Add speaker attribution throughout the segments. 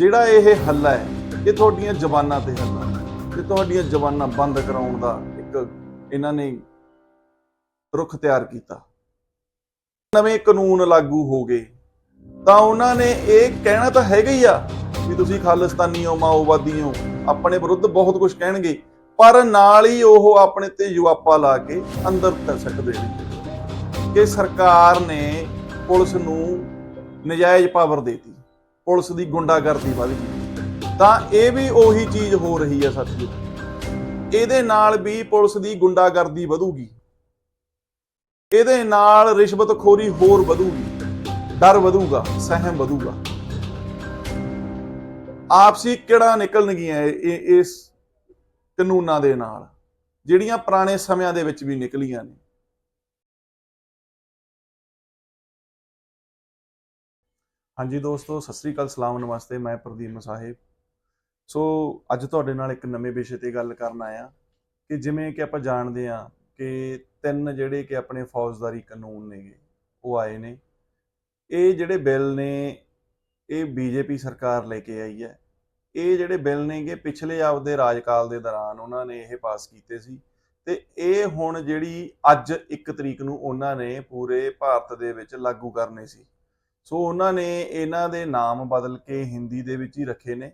Speaker 1: ਜਿਹੜਾ ਇਹ ਹੱਲਾ ਹੈ, ਇਹ ਤੁਹਾਡੀਆਂ ਜ਼ਬਾਨਾਂ ਤੇ ਹੱਲਾ ਹੈ। ਤੇ ਤੁਹਾਡੀਆਂ ਜ਼ਬਾਨਾਂ ਬੰਦ ਕਰਾਉਣ ਦਾ ਇੱਕ ਇਹਨਾਂ ਨੇ ਰੁਖ ਤਿਆਰ ਕੀਤਾ। ਨਵੇਂ ਕਾਨੂੰਨ ਲਾਗੂ ਹੋ ਗਏ। ਤਾਂ ਉਹਨਾਂ ਨੇ ਇਹ ਕਹਿਣਾ ਤਾਂ ਹੈਗਾ ਹੀ ਆ ਵੀ ਤੁਸੀਂ ਖਾਲਿਸਤਾਨੀ ਹੋ, ਮਾਓਵਾਦੀ ਹੋ, ਆਪਣੇ ਵਿਰੁੱਧ ਬਹੁਤ ਕੁਝ ਕਹਿਣਗੇ, ਪਰ ਨਾਲ ਹੀ ਉਹ ਆਪਣੇ ਤੇ ਜਵਾਪਾ ਲਾ ਕੇ ਅੰਦਰ ਕਰ ਸਕਦੇ ਨੇ। ਕਿ ਸਰਕਾਰ ਨੇ ਪੁਲਿਸ ਨੂੰ ਨਜਾਇਜ਼ ਪਾਵਰ ਦੇਤੀ। ਪੁਲਿਸ ਦੀ ਗੁੰਡਾਗਰਦੀ ਵਧ ਗਈ। ਤਾਂ ਇਹ ਵੀ ਉਹੀ ਚੀਜ਼ ਹੋ ਰਹੀ ਹੈ ਸਾਥੀਓ ਇਹਦੇ ਨਾਲ ਵੀ ਪੁਲਿਸ ਦੀ ਗੁੰਡਾਗਰਦੀ ਵਧੂਗੀ। ਇਹਦੇ ਨਾਲ ਰਿਸ਼ਵਤਖੋਰੀ ਹੋਰ ਵਧੂਗੀ। ਡਰ ਵਧੂਗਾ, ਸਹਿਮ ਵਧੂਗਾ। ਆਪਸੀ ਕਿਹੜਾ ਨਿਕਲਣਗੀਆਂ ਇਸ ਕਾਨੂੰਨਾਂ ਦੇ ਨਾਲ? ਜਿਹੜੀਆਂ ਪੁਰਾਣੇ ਸਮਿਆਂ ਦੇ ਵਿੱਚ ਵੀ ਨਿਕਲੀਆਂ ਨੇ। ਹਾਂਜੀ ਦੋਸਤੋ, ਸਤਿ ਸ੍ਰੀ ਅਕਾਲ, ਸਲਾਮ, ਨਮਸਤੇ, ਮੈਂ ਪ੍ਰਦੀਪ ਮਸਾਹਿਬ। ਸੋ, ਅੱਜ ਤੁਹਾਡੇ ਨਾਲ ਇੱਕ ਨਵੇਂ ਵਿਸ਼ੇ ਤੇ ਗੱਲ ਕਰਨ ਆਇਆ ਕਿ ਜਿਵੇਂ ਕਿ ਆਪਾਂ ਜਾਣਦੇ ਹਾਂ ਕਿ ਤਿੰਨ ਜਿਹੜੇ ਕਿ ਆਪਣੇ ਫੌਜਦਾਰੀ ਕਾਨੂੰਨ ਨੇਗੇ, ਉਹ ਆਏ ਨੇ। ਇਹ ਜਿਹੜੇ ਬਿੱਲ ਨੇ, ਇਹ ਬੀਜੇਪੀ ਸਰਕਾਰ ਲੈ ਕੇ ਆਈ ਹੈ। ਇਹ ਜਿਹੜੇ ਬਿੱਲ ਨੇਗੇ, ਪਿਛਲੇ ਆਪਦੇ ਰਾਜਕਾਲ ਦੇ ਦੌਰਾਨ ਉਹਨਾਂ ਨੇ ਇਹ ਪਾਸ ਕੀਤੇ ਸੀ। ਤੇ ਇਹ ਹੁਣ ਜਿਹੜੀ ਅੱਜ 1 ਤਰੀਕ ਨੂੰ ਉਹਨਾਂ ਨੇ ਪੂਰੇ ਭਾਰਤ ਦੇ ਵਿੱਚ ਲਾਗੂ ਕਰਨੇ ਸੀ। ਸੋ ਉਹਨਾਂ ਨੇ ਇਹਨਾਂ ਦੇ ਨਾਮ ਬਦਲ ਕੇ ਹਿੰਦੀ ਦੇ ਵਿੱਚ ਹੀ ਰੱਖੇ ਨੇ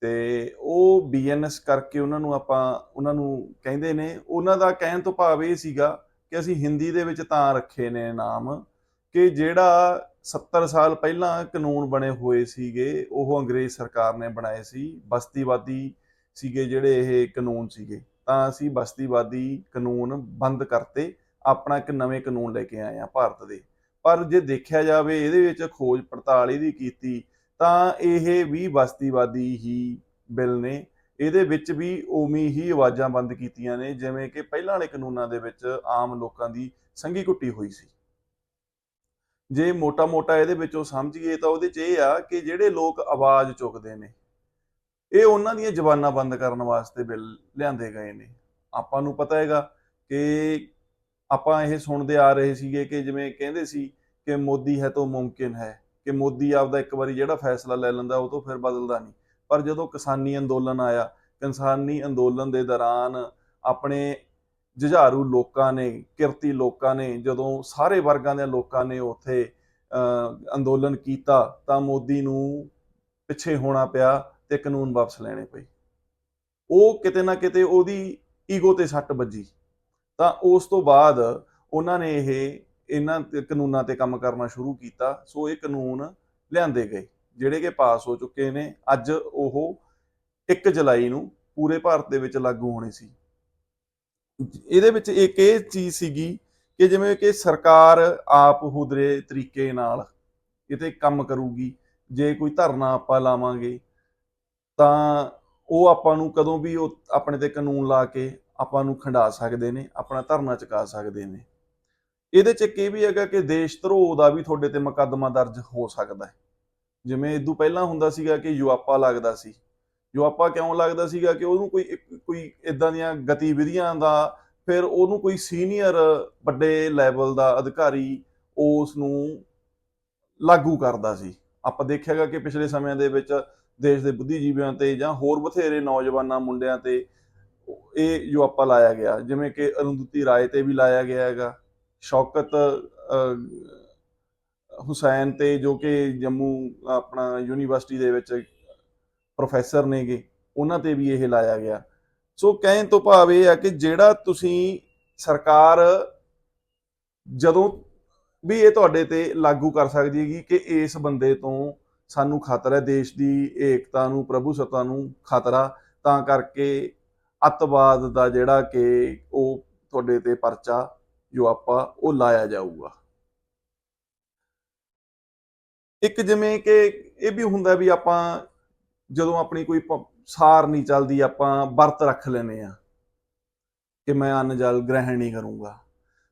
Speaker 1: ਤੇ ਉਹ ਬੀਐਨਐਸ ਕਰਕੇ ਉਹਨਾਂ ਨੂੰ ਆਪਾਂ, ਉਹਨਾਂ ਨੂੰ ਕਹਿੰਦੇ ਨੇ, ਉਹਨਾਂ ਦਾ ਕਹਿਣ ਤੋਂ ਭਾਵ ਇਹ ਸੀਗਾ ਕਿ ਅਸੀਂ ਹਿੰਦੀ ਦੇ ਵਿੱਚ ਤਾਂ ਰੱਖੇ ਨੇ ਨਾਮ ਕਿ ਜਿਹੜਾ 70 ਸਾਲ ਪਹਿਲਾਂ ਕਾਨੂੰਨ ਬਣੇ ਹੋਏ ਸੀਗੇ, ਉਹ ਅੰਗਰੇਜ਼ ਸਰਕਾਰ ਨੇ ਬਣਾਏ ਸੀ, ਬਸਤੀਵਾਦੀ ਸੀਗੇ ਜਿਹੜੇ ਇਹ ਕਾਨੂੰਨ ਸੀਗੇ। ਤਾਂ ਅਸੀਂ ਬਸਤੀਵਾਦੀ ਕਾਨੂੰਨ ਬੰਦ ਕਰਤੇ, ਆਪਣਾ ਇੱਕ ਨਵੇਂ ਕਾਨੂੰਨ ਲੈ ਕੇ ਆਏ ਆ ਭਾਰਤ ਦੇ। ਪਰ ਜੇ ਦੇਖਿਆ ਜਾਵੇ ਇਹਦੇ ਵਿੱਚ ਖੋਜ ਪੜਤਾਲ ਇਹਦੀ ਕੀਤੀ, ਤਾਂ ਇਹ ਵੀ ਬਸਤੀਵਾਦੀ ਹੀ ਬਿੱਲ ਨੇ। ਇਹਦੇ ਵਿੱਚ ਵੀ ਉਵੇਂ ਹੀ ਆਵਾਜ਼ਾਂ ਬੰਦ ਕੀਤੀਆਂ ਨੇ, ਜਿਵੇਂ ਕਿ ਪਹਿਲਾਂ ਵਾਲੇ ਕਾਨੂੰਨਾਂ ਦੇ ਵਿੱਚ ਆਮ ਲੋਕਾਂ ਦੀ ਸੰਗੀ ਕੁੱਟੀ ਹੋਈ ਸੀ। ਜੇ ਮੋਟਾ-ਮੋਟਾ ਇਹਦੇ ਵਿੱਚੋਂ ਸਮਝੀਏ ਤਾਂ ਉਹਦੇ 'ਚ ਇਹ ਆ ਕਿ ਜਿਹੜੇ ਲੋਕ ਆਵਾਜ਼ ਚੁੱਕਦੇ ਨੇ, ਇਹ ਉਹਨਾਂ ਦੀਆਂ ਜ਼ਬਾਨਾਂ ਬੰਦ ਕਰਨ ਵਾਸਤੇ ਬਿੱਲ ਲਿਆਂਦੇ ਗਏ ਨੇ। ਆਪਾਂ ਨੂੰ ਪਤਾ ਹੈਗਾ ਕਿ ਆਪਾਂ ਇਹ ਸੁਣਦੇ ਆ ਰਹੇ ਸੀਗੇ ਕਿ ਜਿਵੇਂ ਕਹਿੰਦੇ ਸੀ ਕਿ ਮੋਦੀ ਹੈ ਤਾਂ ਮੁਮਕਿਨ ਹੈ ਕਿ ਮੋਦੀ ਆਪਦਾ ਇੱਕ ਵਾਰੀ ਜਿਹੜਾ ਫੈਸਲਾ ਲੈ ਲੈਂਦਾ ਉਹ ਤੋਂ ਫਿਰ ਬਦਲਦਾ ਨਹੀਂ। ਪਰ ਜਦੋਂ ਕਿਸਾਨੀ ਅੰਦੋਲਨ ਆਇਆ ਕਿਸਾਨੀ ਅੰਦੋਲਨ ਦੇ ਦੌਰਾਨ ਆਪਣੇ ਜੁਝਾਰੂ ਲੋਕਾਂ ਨੇ ਕਿਰਤੀ ਲੋਕਾਂ ਨੇ ਜਦੋਂ ਸਾਰੇ ਵਰਗਾਂ ਦੇ ਲੋਕਾਂ ਨੇ ਉੱਥੇ ਅਹ, ਅੰਦੋਲਨ ਕੀਤਾ ਤਾਂ ਮੋਦੀ ਨੂੰ ਪਿੱਛੇ ਹੋਣਾ ਪਿਆ ਤੇ ਕਾਨੂੰਨ ਵਾਪਸ ਲੈਣੇ ਪਏ। ਉਹ ਕਿਤੇ ਨਾ ਕਿਤੇ ਉਹਦੀ ਈਗੋ ਤੇ ਸੱਟ ਵੱਜੀ। ਤਾਂ ਉਸ ਤੋਂ ਬਾਅਦ ਉਹਨਾਂ ਨੇ ਇਹ ਇਹਨਾਂ ਕਾਨੂੰਨਾਂ ਤੇ ਕੰਮ ਕਰਨਾ ਸ਼ੁਰੂ ਕੀਤਾ। ਸੋ ਇਹ ਕਾਨੂੰਨ ਲਿਆਂਦੇ ਗਏ, ਜਿਹੜੇ ਕਿ ਪਾਸ ਹੋ ਚੁੱਕੇ ਨੇ। ਅੱਜ ਉਹ 1 ਜੁਲਾਈ ਨੂੰ ਪੂਰੇ ਭਾਰਤ ਦੇ ਵਿੱਚ ਲਾਗੂ ਹੋਣੇ ਸੀ। ਇਹਦੇ ਵਿੱਚ ਇੱਕ ਇਹ ਚੀਜ਼ ਸੀਗੀ ਕਿ ਜਿਵੇਂ ਕਿ ਸਰਕਾਰ ਆਪ ਹੁਦਰੇ ਤਰੀਕੇ ਨਾਲ ਕਿਤੇ ਕੰਮ ਕਰੂਗੀ, ਜੇ ਕੋਈ ਧਰਨਾ ਆਪਾਂ ਲਾਵਾਂਗੇ, ਤਾਂ ਉਹ ਆਪਾਂ ਨੂੰ ਕਦੋਂ ਵੀ ਉਹ ਆਪਣੇ ਤੇ ਕਾਨੂੰਨ ਲਾ ਕੇ ਆਪਾਂ ਨੂੰ ਖੰਡਾ ਸਕਦੇ ਨੇ, ਆਪਣਾ ਧਰਨਾ ਚੁਕਾ ਸਕਦੇ ਨੇ। ਇਹਦੇ ਚ ਇੱਕ ਵੀ ਹੈਗਾ ਕਿ ਦੇਸ਼ ਧਰੋਹ ਦਾ ਵੀ ਤੁਹਾਡੇ ਤੇ ਮੁਕੱਦਮਾ ਦਰਜ ਹੋ ਸਕਦਾ ਹੈ। ਜਿਵੇਂ ਇਦੋਂ ਪਹਿਲਾਂ ਹੁੰਦਾ ਸੀਗਾ ਕਿ ਯੁਆਪਾ ਲੱਗਦਾ ਸੀ। ਯੁਆਪਾ ਕਿਉਂ ਲੱਗਦਾ ਸੀਗਾ ਕਿ ਉਹਨੂੰ ਕੋਈ ਕੋਈ ਇਦਾਂ ਦੀਆਂ ਗਤੀਵਿਧੀਆਂ ਦਾ, ਫਿਰ ਉਹਨੂੰ ਕੋਈ ਸੀਨੀਅਰ ਵੱਡੇ ਲੈਵਲ ਦਾ ਅਧਿਕਾਰੀ ਉਸ ਨੂੰ ਲਾਗੂ ਕਰਦਾ ਸੀ। ਆਪਾਂ ਦੇਖਿਆਗਾ ਕਿ ਪਿਛਲੇ ਸਮਿਆਂ ਦੇ ਵਿੱਚ ਦੇਸ਼ ਦੇ ਬੁੱਧੀਜੀਵੀਆਂ ਤੇ ਜਾਂ ਹੋਰ ਬਥੇਰੇ ਨੌਜਵਾਨਾਂ, ਮੁੰਡਿਆਂ ਤੇ ਇਹ ਜੋ ਆਪਾਂ ਲਾਇਆ ਗਿਆ ਜਿਵੇਂ ਕਿ ਅਰੁੰਧਤੀ ਰਾਏ ਤੇ ਵੀ ਲਾਇਆ ਗਿਆ ਹੈਗਾ ਸ਼ੌਕਤ ਅਹ, ਹੁਸੈਨ ਤੇ ਜੋ ਕਿ ਜੰਮੂ ਆਪਣਾ ਯੂਨੀਵਰਸਿਟੀ ਦੇ ਵਿੱਚ ਪ੍ਰੋਫੈਸਰ ਨੇਗੇ ਉਹਨਾਂ ਤੇ ਵੀ ਇਹ ਲਾਇਆ ਗਿਆ। ਸੋ ਕਹਿਣ ਤੋਂ ਭਾਵ ਇਹ ਆ ਕਿ ਜਿਹੜਾ ਤੁਸੀਂ ਸਰਕਾਰ ਜਦੋਂ ਵੀ ਇਹ ਤੁਹਾਡੇ ਤੇ ਲਾਗੂ ਕਰ ਸਕਦੀ ਹੈਗੀ ਕਿ ਇਸ ਬੰਦੇ ਤੋਂ ਸਾਨੂੰ ਖਤਰਾ ਹੈ ਦੇਸ਼ ਦੀ ਏਕਤਾ ਨੂੰ ਪ੍ਰਭੂਸੱਤਾ ਨੂੰ ਖਤਰਾ ਤਾਂ ਕਰਕੇ ਅੱਤਵਾਦ ਦਾ ਜਿਹੜਾ ਕਿ ਉਹ ਤੁਹਾਡੇ ਤੇ ਪਰਚਾ ਜੋ ਆਪਾਂ ਉਹ ਲਾਇਆ ਜਾਊਗਾ। ਇੱਕ ਜਿਵੇਂ ਕਿ ਇਹ ਵੀ ਹੁੰਦਾ ਵੀ ਆਪਾਂ ਜਦੋਂ ਆਪਣੀ ਕੋਈ ਸਾਰ ਨਹੀਂ ਚੱਲਦੀ, ਆਪਾਂ ਵਰਤ ਰੱਖ ਲੈਨੇ ਆ ਕਿ ਮੈਂ ਅੰਨ, ਜਲ ਗ੍ਰਹਿਣ ਨਹੀਂ ਕਰੂੰਗਾ।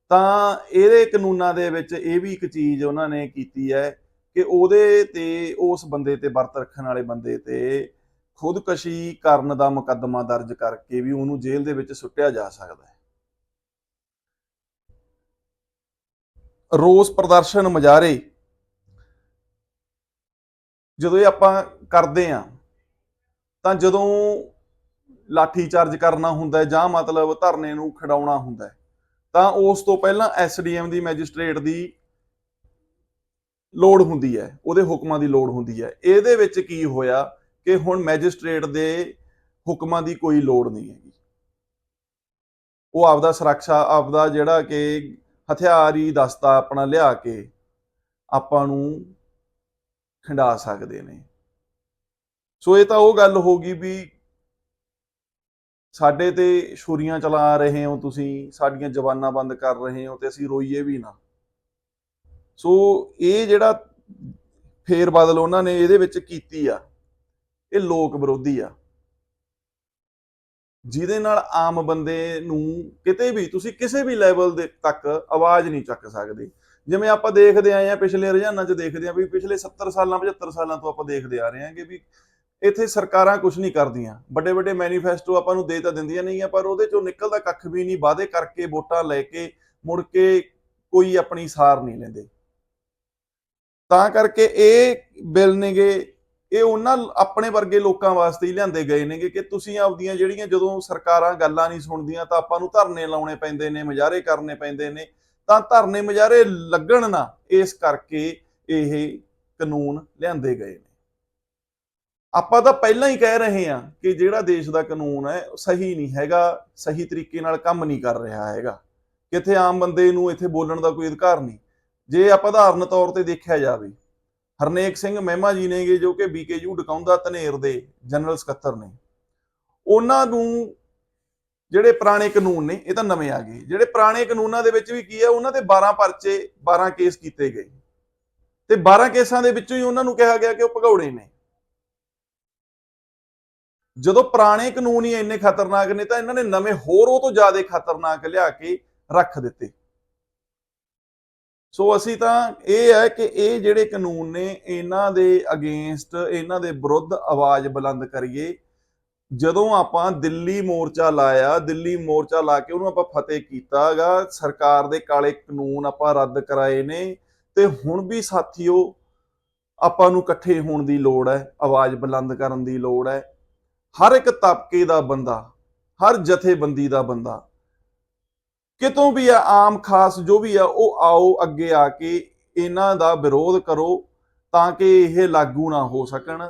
Speaker 1: ਤਾਂ ਇਹਦੇ ਕਾਨੂੰਨਾਂ ਦੇ ਵਿੱਚ ਇਹ ਵੀ ਇੱਕ ਚੀਜ਼ ਉਹਨਾਂ ਨੇ ਕੀਤੀ ਹੈ ਕਿ ਉਹਦੇ ਤੇ, ਉਸ ਬੰਦੇ ਤੇ ਵਰਤ ਰੱਖਣ ਵਾਲੇ ਬੰਦੇ ਤੇ ਖੁਦਕਸ਼ੀ ਕਰਨ ਦਾ ਮੁਕੱਦਮਾ ਦਰਜ ਕਰਕੇ ਵੀ ਉਹਨੂੰ ਜੇਲ੍ਹ ਦੇ ਵਿੱਚ ਸੁੱਟਿਆ ਜਾ ਸਕਦਾ ਹੈ। ਰੋਸ ਪ੍ਰਦਰਸ਼ਨ ਮੁਜ਼ਾਹਰੇ ਜਦੋਂ ਇਹ ਆਪਾਂ ਕਰਦੇ ਆ ਤਾਂ ਜਦੋਂ ਲਾਠੀ ਚਾਰਜ ਕਰਨਾ ਹੁੰਦਾ ਹੈ ਜਾਂ ਮਤਲਬ ਧਰਨੇ ਨੂੰ ਖਡਾਉਣਾ ਹੁੰਦਾ ਹੈ, ਤਾਂ ਉਸ ਤੋਂ ਪਹਿਲਾਂ ਐਸਡੀਐਮ ਦੀ ਮੈਜਿਸਟ੍ਰੇਟ ਦੀ ਲੋੜ ਹੁੰਦੀ ਹੈ, ਉਹਦੇ ਹੁਕਮਾਂ ਦੀ ਲੋੜ ਹੁੰਦੀ ਹੈ। ਇਹਦੇ ਵਿੱਚ ਕੀ ਹੋਇਆ ਕਿ ਹੁਣ ਮੈਜਿਸਟ੍ਰੇਟ ਦੇ ਹੁਕਮਾਂ ਦੀ ਕੋਈ ਲੋੜ ਨਹੀਂ ਹੈਗੀ। ਉਹ ਆਪਦਾ ਸੁਰੱਖਿਆ, ਆਪਦਾ ਜਿਹੜਾ ਕਿ ਹਥਿਆਰੀ ਦਸਤਾ ਆਪਣਾ ਲਿਆ ਕੇ ਆਪਾਂ ਨੂੰ ਖੰਡਾ ਸਕਦੇ ਨੇ। ਸੋ ਇਹ ਤਾਂ ਉਹ ਗੱਲ ਹੋ ਗਈ ਵੀ ਸਾਡੇ ਤੇ ਛੁਰੀਆਂ ਚਲਾ ਰਹੇ ਹੋ ਤੁਸੀਂ, ਸਾਡੀਆਂ ਜ਼ਬਾਨਾਂ ਬੰਦ ਕਰ ਰਹੇ ਹੋ ਤੇ ਅਸੀਂ ਰੋਈਏ ਵੀ ਨਾ। ਸੋ ਇਹ ਜਿਹੜਾ ਫੇਰ ਬਦਲ ਉਹਨਾਂ ਨੇ ਇਹਦੇ ਵਿੱਚ ਕੀਤੀ ਆ। ਇਹ ਲੋਕ ਵਿਰੋਧੀ ਆ। ਜਿਹਦੇ ਨਾਲ ਆਮ ਬੰਦੇ ਨੂੰ ਕਿਤੇ ਵੀ, ਤੁਸੀਂ ਕਿਸੇ ਵੀ ਲੈਵਲ ਦੇ ਤੱਕ ਆਵਾਜ਼ ਨਹੀਂ ਚੱਕ ਸਕਦੇ। ਜਿਵੇਂ ਆਪਾਂ ਦੇਖਦੇ ਆਏ ਆ ਪਿਛਲੇ ਰੁਝਾਨਾਂ 'ਚ ਦੇਖਦੇ ਆ ਵੀ ਪਿਛਲੇ 70 ਸਾਲਾਂ 75 ਸਾਲਾਂ ਤੋਂ ਆਪਾਂ ਦੇਖਦੇ ਆ ਰਹੇ ਹਾਂਗੇ ਵੀ ਇੱਥੇ ਸਰਕਾਰਾਂ ਕੁਝ ਨਹੀਂ ਕਰਦੀਆਂ। ਵੱਡੇ ਵੱਡੇ ਮੈਨੀਫੈਸਟੋ ਆਪਾਂ ਨੂੰ ਦੇ ਤਾਂ ਦਿੰਦੀਆਂ ਨਹੀਂ ਆ, ਪਰ ਉਹਦੇ ਚੋਂ ਨਿਕਲਦਾ ਕੱਖ ਵੀ ਨਹੀਂ, ਵਾਅਦੇ ਕਰਕੇ ਵੋਟਾਂ ਲੈ ਕੇ ਮੁੜ ਕੇ ਕੋਈ ਆਪਣੀ ਸਾਰ ਨਹੀਂ ਲੈਂਦੇ। ਤਾਂ ਕਰਕੇ ਇਹ ਬਿੱਲ ਨੇਗੇ ਇਹ ਉਹਨਾਂ ਆਪਣੇ ਵਰਗੇ ਲੋਕਾਂ ਵਾਸਤੇ ਹੀ ਲਿਆਂਦੇ ਗਏ ਨੇਗੇ ਕਿ ਤੁਸੀਂ ਆਪਦੀਆਂ ਜਿਹੜੀਆਂ ਜਦੋਂ ਸਰਕਾਰਾਂ ਗੱਲਾਂ ਨਹੀਂ ਸੁਣਦੀਆਂ ਤਾਂ ਆਪਾਂ ਨੂੰ ਧਰਨੇ ਲਾਉਣੇ ਪੈਂਦੇ ਨੇ, ਮੁਜ਼ਾਹਰੇ ਕਰਨੇ ਪੈਂਦੇ ਨੇ, ਤਾਂ ਧਰਨੇ ਮੁਜ਼ਾਹਰੇ ਲੱਗਣ ਨਾ, ਇਸ ਕਰਕੇ ਇਹ ਕਾਨੂੰਨ ਲਿਆਂਦੇ ਗਏ ਨੇ। ਆਪਾਂ ਤਾਂ ਪਹਿਲਾਂ ਹੀ ਕਹਿ ਰਹੇ ਹਾਂ ਕਿ ਜਿਹੜਾ ਦੇਸ਼ ਦਾ ਕਾਨੂੰਨ ਹੈ ਸਹੀ ਨਹੀਂ ਹੈਗਾ, ਸਹੀ ਤਰੀਕੇ ਨਾਲ ਕੰਮ ਨਹੀਂ ਕਰ ਰਿਹਾ ਹੈਗਾ। ਕਿਤੇ ਆਮ ਬੰਦੇ ਨੂੰ ਇੱਥੇ ਬੋਲਣ ਦਾ ਕੋਈ ਅਧਿਕਾਰ ਨਹੀਂ। ਜੇ ਆਪਾਂ ਉਦਾਹਰਨ ਤੌਰ ਤੇ ਦੇਖਿਆ ਜਾਵੇ ਹਰਨੇਕ ਸਿੰਘ ਮਹਿਮਾ ਜੀ ਨੇਗੇ ਜੋ ਕਿ ਬੀਕੇਯੂ ਡਕਾਉਂਦਾ ਧਨੇਰ ਦੇ ਜਨਰਲ ਸਕੱਤਰ ਨੇ। ਉਹਨਾਂ ਨੂੰ ਜਿਹੜੇ ਪੁਰਾਣੇ ਕਾਨੂੰਨ ਨੇ, ਇਹ ਤਾਂ ਨਵੇਂ ਆ ਗਏ। ਜਿਹੜੇ ਪੁਰਾਣੇ ਕਾਨੂੰਨਾਂ ਦੇ ਵਿੱਚ ਵੀ ਕੀ ਹੈ ਉਹਨਾਂ ਤੇ 12 ਪਰਚੇ 12 ਕੇਸ ਕੀਤੇ ਗਏ। ਤੇ 12 ਕੇਸਾਂ ਦੇ ਵਿੱਚੋਂ ਹੀ ਉਹਨਾਂ ਨੂੰ ਕਿਹਾ ਗਿਆ ਕਿ ਉਹ ਭਗੌੜੇ ਨੇ। ਜਦੋਂ ਪੁਰਾਣੇ ਕਾਨੂੰਨ ਹੀ ਇੰਨੇ ਖਤਰਨਾਕ ਨੇ, ਤਾਂ ਇਹਨਾਂ ਨੇ ਨਵੇਂ ਹੋਰ ਉਹ ਤੋਂ ਜ਼ਿਆਦਾ ਖਤਰਨਾਕ ਲਿਆ ਕੇ ਰੱਖ ਦਿੱਤੇ। ਸੋ ਅਸੀਂ ਤਾਂ ਇਹ ਹੈ ਕਿ ਇਹ ਜਿਹੜੇ ਕਾਨੂੰਨ ਨੇ, ਇਹਨਾਂ ਦੇ ਅਗੇਂਸਟ ਇਹਨਾਂ ਦੇ ਵਿਰੁੱਧ ਆਵਾਜ਼ ਬੁਲੰਦ ਕਰੀਏ। ਜਦੋਂ ਆਪਾਂ ਦਿੱਲੀ ਮੋਰਚਾ ਲਾਇਆ, ਦਿੱਲੀ ਮੋਰਚਾ ਲਾ ਕੇ ਉਹਨੂੰ ਆਪਾਂ ਫਤਿਹ ਕੀਤਾਗਾ, ਸਰਕਾਰ ਦੇ ਕਾਲੇ ਕਾਨੂੰਨ ਆਪਾਂ ਰੱਦ ਕਰਾਏ ਨੇ, ਤੇ ਹੁਣ ਵੀ ਸਾਥੀਓ ਆਪਾਂ ਨੂੰ ਇਕੱਠੇ ਹੋਣ ਦੀ ਲੋੜ ਹੈ, ਆਵਾਜ਼ ਬੁਲੰਦ ਕਰਨ ਦੀ ਲੋੜ ਹੈ। ਹਰ ਇੱਕ ਤਬਕੇ ਦਾ ਬੰਦਾ, ਹਰ ਜਥੇਬੰਦੀ ਦਾ ਬੰਦਾ ਕਿਤੋਂ ਵੀ ਆ, ਆਮ ਖਾਸ ਜੋ ਵੀ ਆ, ਉਹ ਆਓ ਅੱਗੇ ਆ ਕੇ ਇਹਨਾਂ ਦਾ ਵਿਰੋਧ ਕਰੋ ਤਾਂ ਕਿ ਇਹ ਲਾਗੂ ਨਾ ਹੋ ਸਕਣ।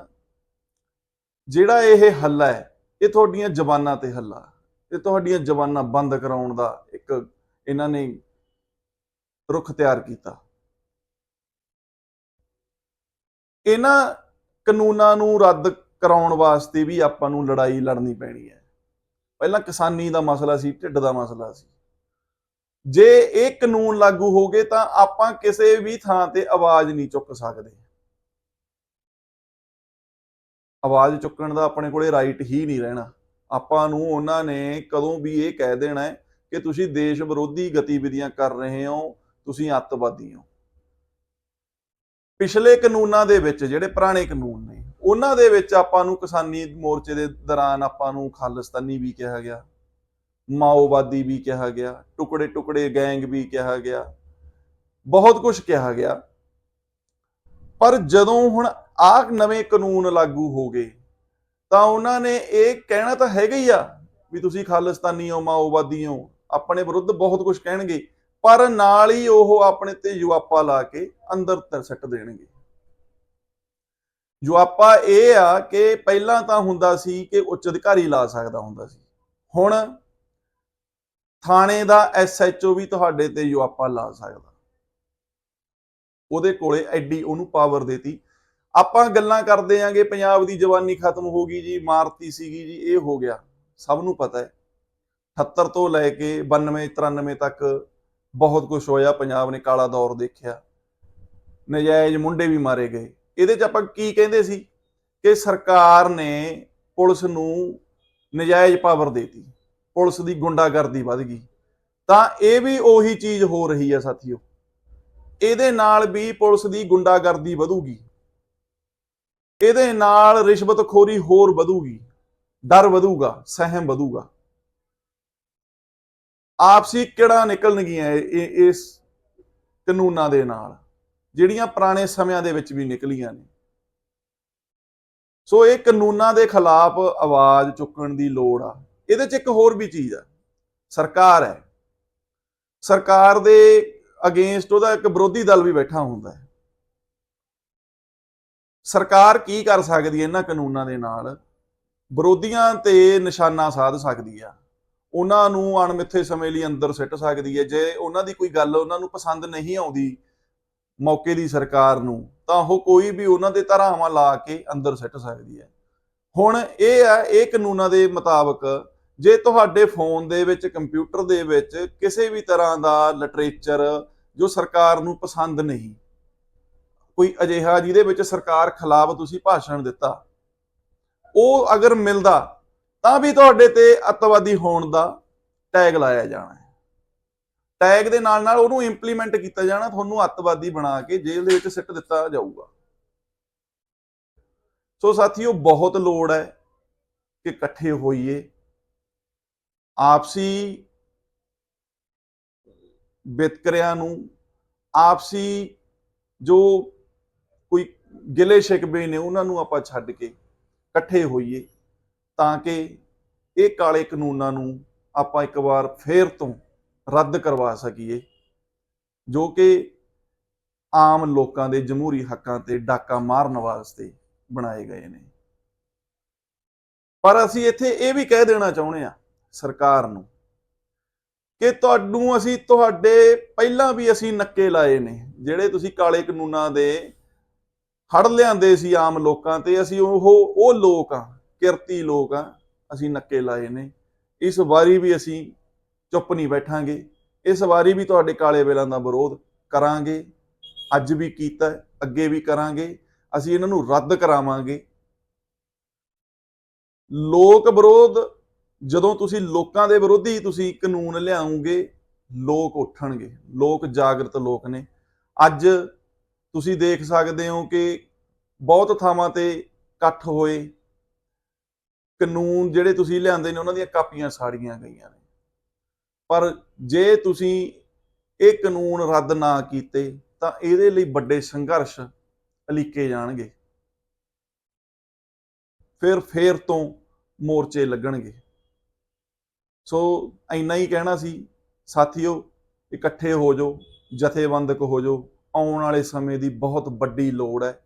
Speaker 1: ਜਿਹੜਾ ਇਹ ਹੱਲਾ ਹੈ, ਇਹ ਤੁਹਾਡੀਆਂ ਜ਼ਬਾਨਾਂ ਤੇ ਹੱਲਾ। ਇਹ ਤੁਹਾਡੀਆਂ ਜ਼ਬਾਨਾਂ ਬੰਦ ਕਰਾਉਣ ਦਾ ਇੱਕ ਇਹਨਾਂ ਨੇ ਰੁਖ ਤਿਆਰ ਕੀਤਾ। ਇਹਨਾਂ ਕਾਨੂੰਨਾਂ ਨੂੰ ਰੱਦ ਕਰਾਉਣ ਵਾਸਤੇ ਵੀ ਆਪਾਂ ਨੂੰ ਲੜਾਈ ਲੜਨੀ ਪੈਣੀ ਹੈ। ਪਹਿਲਾਂ ਕਿਸਾਨੀ ਦਾ ਮਸਲਾ ਸੀ, ਢਿੱਡ ਦਾ ਮਸਲਾ ਸੀ। ਜੇ ਇਹ ਕਾਨੂੰਨ ਲਾਗੂ ਹੋ ਗਏ ਤਾਂ ਆਪਾਂ ਕਿਸੇ ਵੀ ਥਾਂ ਤੇ ਆਵਾਜ਼ ਨਹੀਂ ਚੁੱਕ ਸਕਦੇ। ਆਵਾਜ਼ ਚੁੱਕਣ ਦਾ ਆਪਣੇ ਕੋਲੇ ਰਾਈਟ ਹੀ ਨਹੀਂ ਰਹਿਣਾ। ਆਪਾਂ ਨੂੰ ਉਹਨਾਂ ਨੇ ਕਦੋਂ ਵੀ ਇਹ ਕਹਿ ਦੇਣਾ ਹੈ ਕਿ ਤੁਸੀਂ ਦੇਸ਼ ਵਿਰੋਧੀ ਗਤੀਵਿਧੀਆਂ ਕਰ ਰਹੇ ਹੋ, ਤੁਸੀਂ ਅੱਤਵਾਦੀ ਹੋ। ਪਿਛਲੇ ਕਾਨੂੰਨਾਂ ਦੇ ਵਿੱਚ, ਜਿਹੜੇ ਪੁਰਾਣੇ ਕਾਨੂੰਨ ਨੇ, ਉਹਨਾਂ ਦੇ ਵਿੱਚ ਆਪਾਂ ਨੂੰ ਕਿਸਾਨੀ ਮੋਰਚੇ ਦੇ ਦੌਰਾਨ ਆਪਾਂ ਨੂੰ ਖਾਲਿਸਤਾਨੀ ਵੀ ਕਿਹਾ ਗਿਆ। ਮਾਓਵਾਦੀ ਵੀ ਕਿਹਾ ਗਿਆ, ਟੁਕੜੇ ਟੁਕੜੇ ਗੈਂਗ ਵੀ ਕਿਹਾ ਗਿਆ, ਬਹੁਤ ਕੁਝ ਕਿਹਾ ਗਿਆ। ਪਰ ਜਦੋਂ ਹੁਣ ਆਹ ਨਵੇਂ ਕਾਨੂੰਨ ਲਾਗੂ ਹੋ ਗਏ, ਤਾਂ ਉਹਨਾਂ ਨੇ ਇਹ ਕਹਿਣਾ ਤਾਂ ਹੈਗਾ ਹੀ ਆ ਵੀ ਤੁਸੀਂ ਖਾਲਿਸਤਾਨੀ ਹੋ, ਮਾਓਵਾਦੀ ਹੋ, ਆਪਣੇ ਵਿਰੁੱਧ ਬਹੁਤ ਕੁਝ ਕਹਿਣਗੇ, ਪਰ ਨਾਲ ਹੀ ਉਹ ਆਪਣੇ ਤੇ ਜੁਆਪਾ ਲਾ ਕੇ ਅੰਦਰ ਤਰ ਸੱਟ ਦੇਣਗੇ। ਜੁਆਪਾ ਇਹ ਆ ਕਿ ਪਹਿਲਾਂ ਤਾਂ ਹੁੰਦਾ ਸੀ ਕਿ ਉੱਚ ਅਧਿਕਾਰੀ ਲਾ ਸਕਦਾ ਹੁੰਦਾ ਸੀ। ਹੁਣ ਥਾਣੇ ਦਾ ਐਸਐਚਓ ਵੀ ਤੁਹਾਡੇ ਤੇ ਜੁਆਪਾ ਲਾ ਸਕਦਾ ਉਹਦੇ। ਕੋਲੇ ਐਡੀ ਉਹਨੂੰ ਪਾਵਰ ਦੇਤੀ। ਆਪਾਂ ਗੱਲਾਂ ਕਰਦੇ ਆਂਗੇ, ਪੰਜਾਬ ਦੀ ਜਵਾਨੀ ਖਤਮ ਹੋ ਗਈ ਜੀ, ਮਾਰਤੀ ਸੀਗੀ ਜੀ, ਇਹ ਹੋ ਗਿਆ। ਸਭ ਨੂੰ ਪਤਾ ਹੈ। 78 ਤੋਂ ਲੈ ਕੇ 92 93 ਤੱਕ ਬਹੁਤ ਕੁਝ ਹੋਇਆ, ਪੰਜਾਬ ਨੇ ਕਾਲਾ ਦੌਰ ਦੇਖਿਆ। ਨਜਾਇਜ਼ ਮੁੰਡੇ ਵੀ ਮਾਰੇ ਗਏ। ਇਹਦੇ ਚ ਆਪਾਂ ਕੀ ਕਹਿੰਦੇ ਸੀ? ਕਿ ਸਰਕਾਰ ਨੇ ਪੁਲਿਸ ਨੂੰ ਨਜਾਇਜ਼ ਪਾਵਰ ਦੇਤੀ। ਪੁਲਿਸ ਦੀ ਗੁੰਡਾਗਰਦੀ ਵੱਧ ਗਈ। ਤਾਂ ਇਹ ਵੀ ਉਹੀ ਚੀਜ਼ ਹੋ ਰਹੀ ਹੈ ਸਾਥੀਓ। ਇਹਦੇ ਨਾਲ ਵੀ ਪੁਲਿਸ ਦੀ ਗੁੰਡਾਗਰਦੀ ਵਧੂਗੀ। ਇਹਦੇ ਨਾਲ ਰਿਸ਼ਵਤਖੋਰੀ ਹੋਰ ਵਧੂਗੀ। ਡਰ ਵਧੂਗਾ, ਸਹਿਮ ਵਧੂਗਾ। ਆਪਸੀ ਕਿਹੜਾ ਨਿਕਲਣਗੀਆਂ ਇਸ ਕਾਨੂੰਨਾਂ ਦੇ ਨਾਲ? ਜਿਹੜੀਆਂ ਪੁਰਾਣੇ ਸਮਿਆਂ ਦੇ ਵਿੱਚ ਵੀ ਨਿਕਲੀਆਂ ਨੇ। ਸੋ ਇਹ ਕਾਨੂੰਨਾਂ ਦੇ ਖਿਲਾਫ ਆਵਾਜ਼ ਚੁੱਕਣ ਦੀ ਲੋੜ ਆ। ਇਹਦੇ 'ਚ ਇੱਕ ਹੋਰ ਵੀ ਚੀਜ਼ ਆ, ਸਰਕਾਰ ਹੈ। ਸਰਕਾਰ ਦੇ ਅਗੇਂਸਟ ਉਹਦਾ ਇੱਕ ਵਿਰੋਧੀ ਦਲ ਵੀ ਬੈਠਾ ਹੁੰਦਾ ਹੈ। ਸਰਕਾਰ ਕੀ ਕਰ ਸਕਦੀ ਹੈ ਇਹਨਾਂ ਕਾਨੂੰਨਾਂ ਦੇ ਨਾਲ? ਵਿਰੋਧੀਆਂ ਤੇ ਨਿਸ਼ਾਨਾ ਸਾਧ ਸਕਦੀ ਆ। ਉਹਨਾਂ ਨੂੰ ਅਣਮਿੱਥੇ ਸਮੇਂ ਲਈ ਅੰਦਰ ਸਿੱਟ ਸਕਦੀ ਹੈ। ਜੇ ਉਹਨਾਂ ਦੀ ਕੋਈ ਗੱਲ ਉਹਨਾਂ ਨੂੰ ਪਸੰਦ ਨਹੀਂ ਆਉਂਦੀ ਮੌਕੇ ਦੀ ਸਰਕਾਰ ਨੂੰ, ਤਾਂ ਉਹ ਕੋਈ ਵੀ ਉਹਨਾਂ ਦੇ ਧਾਰਾਵਾਂ ਲਾ ਕੇ ਅੰਦਰ ਸਿੱਟ ਸਕਦੀ ਹੈ। ਹੁਣ ਇਹ ਹੈ ਇਹ ਕਾਨੂੰਨਾਂ ਦੇ ਮੁਤਾਬਕ ਜੇ ਤੁਹਾਡੇ ਫੋਨ ਦੇ ਵਿੱਚ, ਕੰਪਿਊਟਰ ਦੇ ਵਿੱਚ ਕਿਸੇ ਵੀ ਤਰ੍ਹਾਂ ਦਾ ਲਿਟਰੇਚਰ ਜੋ ਸਰਕਾਰ ਨੂੰ ਪਸੰਦ ਨਹੀਂ, ਕੋਈ ਅਜਿਹਾ ਜਿਹਦੇ ਵਿੱਚ ਸਰਕਾਰ ਖਿਲਾਫ ਤੁਸੀਂ ਭਾਸ਼ਣ ਦਿੱਤਾ, ਉਹ ਅਗਰ ਮਿਲਦਾ ਤਾਂ ਵੀ ਤੁਹਾਡੇ ਤੇ ਅੱਤਵਾਦੀ ਹੋਣ ਦਾ ਟੈਗ ਲਾਇਆ ਜਾਣਾ ਹੈ। ਟੈਗ ਦੇ ਨਾਲ ਨਾਲ ਉਹਨੂੰ ਇੰਪਲੀਮੈਂਟ ਕੀਤਾ ਜਾਣਾ, ਤੁਹਾਨੂੰ ਅੱਤਵਾਦੀ ਬਣਾ ਕੇ ਜੇਲ੍ਹ ਦੇ ਵਿੱਚ ਸਿੱਟ ਦਿੱਤਾ ਜਾਊਗਾ। ਸੋ ਸਾਥੀਓ, ਬਹੁਤ ਲੋੜ ਹੈ ਕਿ ਇਕੱਠੇ ਹੋਈਏ ਆਪਸੀ ਵਿਤਕਰਿਆਂ ਨੂੰ, ਆਪਸੀ ਜੋ ਕੋਈ ਗਿਲੇ ਸ਼ਿਕਵੇ ਨੇ ਉਹਨਾਂ ਨੂੰ ਆਪਾਂ ਛੱਡ ਕੇ ਇਕੱਠੇ ਹੋਈਏ ਤਾਂ ਕਿ ਇਹ ਕਾਲੇ ਕਾਨੂੰਨਾਂ ਨੂੰ ਆਪਾਂ ਇੱਕ ਵਾਰ ਫੇਰ ਤੋਂ ਰੱਦ ਕਰਵਾ ਸਕੀਏ, ਜੋ ਕਿ ਆਮ ਲੋਕਾਂ ਦੇ ਜਮਹੂਰੀ ਹੱਕਾਂ ਤੇ ਡਾਕਾ ਮਾਰਨ ਵਾਸਤੇ ਬਣਾਏ ਗਏ ਨੇ। ਪਰ ਅਸੀਂ ਇੱਥੇ ਇਹ ਵੀ ਕਹਿ ਦੇਣਾ ਚਾਹੁੰਦੇ ਆ ਸਰਕਾਰ ਨੂੰ ਕਿ ਤੁਹਾਨੂੰ ਅਸੀਂ ਤੁਹਾਡੇ ਪਹਿਲਾਂ ਵੀ ਅਸੀਂ ਨੱਕੇ ਲਾਏ ਨੇ, ਜਿਹੜੇ ਤੁਸੀਂ ਕਾਲੇ ਕਾਨੂੰਨਾਂ ਦੇ ਹੜ ਲਿਆਂਦੇ ਸੀ ਆਮ ਲੋਕਾਂ ਤੇ, ਅਸੀਂ ਉਹ ਉਹ ਲੋਕ ਆ, ਕਿਰਤੀ ਲੋਕ ਆ, ਅਸੀਂ ਨੱਕੇ ਲਾਏ ਨੇ। ਇਸ ਵਾਰੀ ਵੀ ਅਸੀਂ ਚੁੱਪ ਨਹੀਂ ਬੈਠਾਂਗੇ। ਇਸ ਵਾਰੀ ਵੀ ਤੁਹਾਡੇ ਕਾਲੇ ਵੇਲਾਂ ਦਾ ਵਿਰੋਧ ਕਰਾਂਗੇ। ਅੱਜ ਵੀ ਕੀਤਾ, ਅੱਗੇ ਵੀ ਕਰਾਂਗੇ। ਅਸੀਂ ਇਹਨਾਂ ਨੂੰ ਰੱਦ ਕਰਾਵਾਂਗੇ। ਲੋਕ ਵਿਰੋਧ ਜਦੋਂ ਤੁਸੀਂ ਲੋਕਾਂ ਦੇ ਵਿਰੋਧੀ ਤੁਸੀਂ ਕਾਨੂੰਨ ਲਿਆਉਂਗੇ, ਲੋਕ ਉੱਠਣਗੇ, ਲੋਕ ਜਾਗਰਤ ਲੋਕ ਨੇ। ਅੱਜ ਤੁਸੀਂ ਦੇਖ ਸਕਦੇ ਹੋ ਕਿ ਬਹੁਤ ਥਾਵਾਂ ਤੇ ਇਕੱਠ ਹੋਏ। ਕਾਨੂੰਨ ਜਿਹੜੇ ਤੁਸੀਂ ਲਿਆਂਦੇ ਨੇ, ਉਹਨਾਂ ਦੀਆਂ ਕਾਪੀਆਂ ਸਾੜੀਆਂ ਗਈਆਂ ਨੇ। ਪਰ ਜੇ ਤੁਸੀਂ ਇਹ ਕਾਨੂੰਨ ਰੱਦ ਨਾ ਕੀਤੇ, ਤਾਂ ਇਹਦੇ ਲਈ ਵੱਡੇ ਸੰਘਰਸ਼ ਅਲੀਕੇ ਜਾਣਗੇ। ਫਿਰ ਫੇਰ ਤੋਂ ਮੋਰਚੇ ਲੱਗਣਗੇ। ਸੋ ਇੰਨਾ ਹੀ ਕਹਿਣਾ ਸੀ, ਸਾਥੀਓ, ਇਕੱਠੇ ਹੋ ਜਾਓ, ਜਥੇਬੰਦਕ ਹੋ ਜਾਓ, ਆਉਣ ਵਾਲੇ ਸਮੇਂ ਦੀ ਬਹੁਤ ਵੱਡੀ ਲੋੜ ਹੈ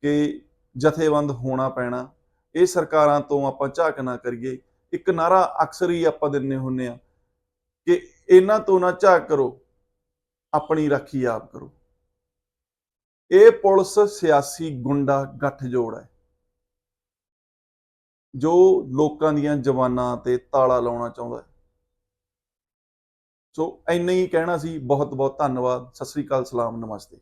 Speaker 1: ਕਿ ਜਥੇਬੰਦ ਹੋਣਾ ਪੈਣਾ। ਇਹ ਸਰਕਾਰਾਂ ਤੋਂ ਆਪਾਂ ਝਾਕ ਨਾ ਕਰੀਏ। ਇੱਕ ਨਾਰਾ ਅਕਸਰ ਹੀ ਆਪਾਂ ਦਿੰਨੇ ਹੁੰਨੇ ਆ ਕਿ ਇਹਨਾਂ ਤੋਂ ਨਾ ਝਾਕ ਕਰੋ, ਆਪਣੀ ਰਾਖੀ ਆਪ ਕਰੋ। ਇਹ ਪੁਲਿਸ ਸਿਆਸੀ ਗੁੰਡਾ ਗੱਠਜੋੜ ਹੈ। ਜੋ ਲੋਕਾਂ ਦੀਆਂ ਜਵਾਨਾਂ ਤੇ ਤਾਲਾ ਲਾਉਣਾ ਚਾਹੁੰਦਾ ਹੈ। ਸੋ ਇੰਨਾ ਹੀ ਕਹਿਣਾ ਸੀ। ਬਹੁਤ ਬਹੁਤ ਧੰਨਵਾਦ। ਸਤਿ ਸ੍ਰੀ ਅਕਾਲ। ਸਲਾਮ। ਨਮਸਤੇ।